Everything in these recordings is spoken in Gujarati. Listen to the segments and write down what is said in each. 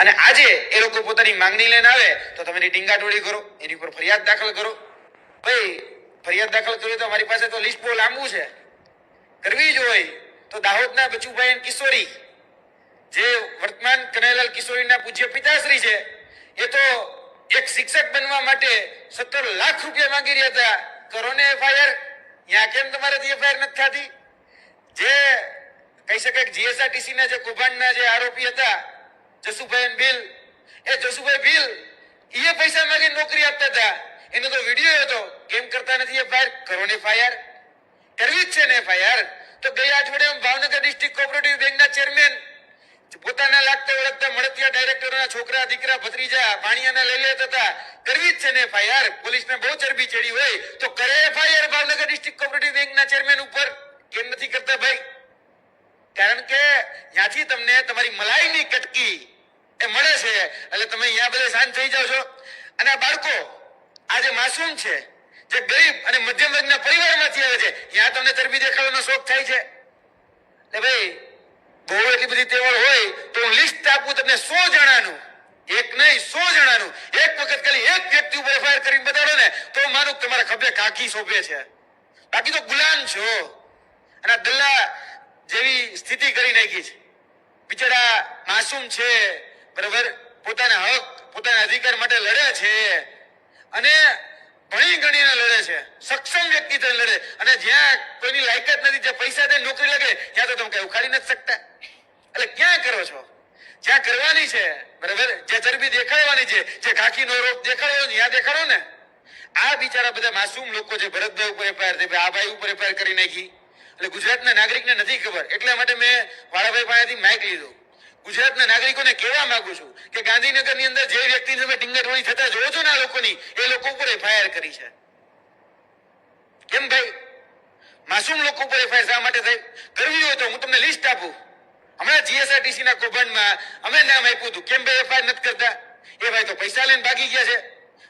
અને આજે એ લોકો પોતાની માંગણી લઈને આવે, તો તમે એની ટીંગાટોળી કરો, એની ઉપર ફરિયાદ દાખલ કરો. ભાઈ, ફરિયાદ દાખલ કરી તો અમારી પાસે તો લિસ્ટ બહુ લાંબુ છે. કરવી જ હોય તો દાહોદના બચુભાઈ કિશોરી, જે વર્તમાન કનૈલાલ કિશોરીના પૂજ્ય પિતાશ્રી છે, એ તો એક શિક્ષક બનવા માટે સત્તર લાખ રૂપિયા માંગી રહ્યા હતા. કરો ને એફઆઈઆર? ત્યાં કેમ તમારાથી એફઆઈઆર નથી થતી? જે, કહી શકાય જીએસઆરટીસી ના જે કૌભાંડના જે આરોપી હતા જસુભાઈ અને બિલ એ જસુભાઈ બિલ એ પૈસા માંગી નોકરી આપતા હતા એનો તો વીડિયો હતો કેમ કરતા નથી એફઆઈઆર કરો ને એફઆઈઆર કરવી જ છે ને એફઆઈઆર તો ગયા અઠવાડિયામાં ભાવનગર ડિસ્ટ્રિક્ટ કોઓપરેટિવ બેંકના ચેરમેન પોતાના લાગતા ઓળખતા મળતિયા ડાયરેક્ટરના છોકરા દીકરા ભત્રીજા ભાણિયાના લઈ લેતા હતા કરવી જ છે ને એફઆઈઆર પોલીસને બહુ ચરબી ચડી હોય તો કરે એફઆઈઆર ભાવનગર ડિસ્ટ્રિક્ટ કોઓપરેટિવ બેંકના ચેરમેન ઉપર કેમ નથી કરતા ભાઈ કારણ કે ત્યાંથી તમને તમારી મલાઈની કટકી એ મળે છે. એટલે તમે અહીંયા બધા શાંત થઈ જાઓ છો. અને આ બાળકો, આ જે માસૂમ છે, જે ગરીબ અને મધ્યમ વર્ગના પરિવારમાંથી આવે છે, ત્યાં તમને ચરબી દેખાડવાનો શોખ થાય છે. એટલે ભાઈ, બહુ એટલી બધી તેવડ હોય તો હું લિસ્ટ આપું તમને સો જણાનું. એક નહીં, સો જણાનું. એક વખત ખાલી એક વ્યક્તિ ઉપર એફઆઈઆર કરીને બતાડો ને, તો કે તમારા ખભે કાકી સોંપે છે. બાકી તો ગુલામ છો. અને આ દલ્લા જેવી સ્થિતિ કરી નાખી છે. બિચારા માસૂમ છે. બરાબર? પોતાના હક, પોતાના અધિકાર માટે લડે છે. અને ભણી ગણીને લડે છે. સક્ષમ વ્યક્તિ તરીકે લડે. અને જ્યાં કોઈની લાયકાત નથી, જ્યાં પૈસા દે નોકરી લાગે, ત્યાં તો તમે કઈ ઉખાડી નથી શકતા. એટલે ક્યાં કરો છો? જ્યાં કરવાની છે, બરાબર? જ્યાં ચરબી દેખાડવાની છે જે ઘાકીનો રોગ દેખાડ્યો ત્યાં દેખાડો ને. આ બિચારા બધા માસૂમ લોકો છે, ભરતભાઈ ઉપર એફઆઈઆર થઈ આ ભાઈ ઉપર એફઆઈઆર કરી નાખી. એટલે ગુજરાતના નાગરિકને નથી ખબર. એટલા માટે મેં વાળાભાઈ પાસેથી માઇક લીધું. ગુજરાતના નાગરિકોને કહેવા માંગુ છું કે ગાંધીનગરની અંદર જે વ્યક્તિ તમે ટીંગટોળી થતા જોવો છો ને આ લોકોની, એ લોકો ઉપર એફઆઈઆર કરી છે. કેમ ભાઈ? માસૂમ લોકો ઉપર એફઆઈઆર શા માટે થઈ? કરવી હોય તો હું તમને લિસ્ટ આપું. હમણાં જીએસઆરટીસી ના કૌભાંડમાં અમે નામ આપ્યું હતું. કેમ ભાઈ એફઆઈઆર નથી કરતા? એ ભાઈ તો પૈસા લઈને ભાગી ગયા છે.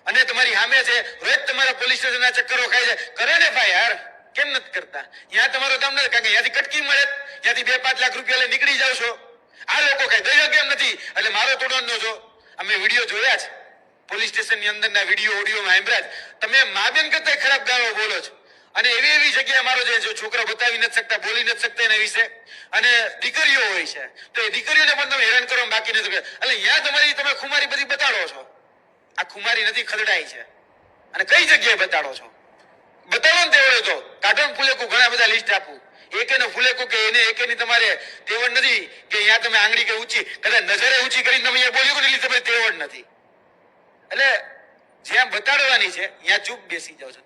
અને તમારી સામે છે, રોજ તમારા પોલીસ સ્ટેશનના ચક્કરો ખાય છે. કરે ને એફઆઈઆર કેમ નથી કરતા? ત્યાં તમારો કામ નથી, કારણ કે ત્યાંથી કટકી મળે ત્યાંથી બે પાંચ લાખ રૂપિયા લઈને નીકળી જાવ છો. આ લોકો કઈ દઈ શકે એમ નથી? એટલે મારો તોડવાનો છો. અમે વીડિયો જોયા છે. પોલીસ સ્ટેશનની અંદરના વીડિયો, ઓડિયોમાં સાંભળ્યા તમે મા બેન કરતા ખરાબ ગાળો બોલો છો. અને એવી એવી જગ્યાએ મારો જે જો છોકરો બતાવી નથી શકતા, બોલી નથી શકતા એના વિશે. અને દીકરીઓ હોય છે. તો એ દીકરીઓને પણ તમે હેરાન કરો બાકી નથી. એટલે અહીંયા તમારી, તમે ખુમારી બધી બતાડો છો. આ ખુમારી નથી ખદડાઈ છે. અને કઈ જગ્યાએ બતાડો છો? બતાવો ને તેવડે તો. કાઢો ફૂલેકું, ઘણા બધા લિસ્ટ આપું. એકેનો ફૂલેકું કે એને એકેની તમારે તેવડ નથી કે અહીંયા તમે આંગળી કે ઊંચી, કદાચ નજરે ઊંચી કરીને તમે અહીંયા બોલ્યું એટલે તમે તેવડ નથી. એટલે જ્યાં બતાડવાની છે, ત્યાં ચૂપ બેસી જાઓ છો.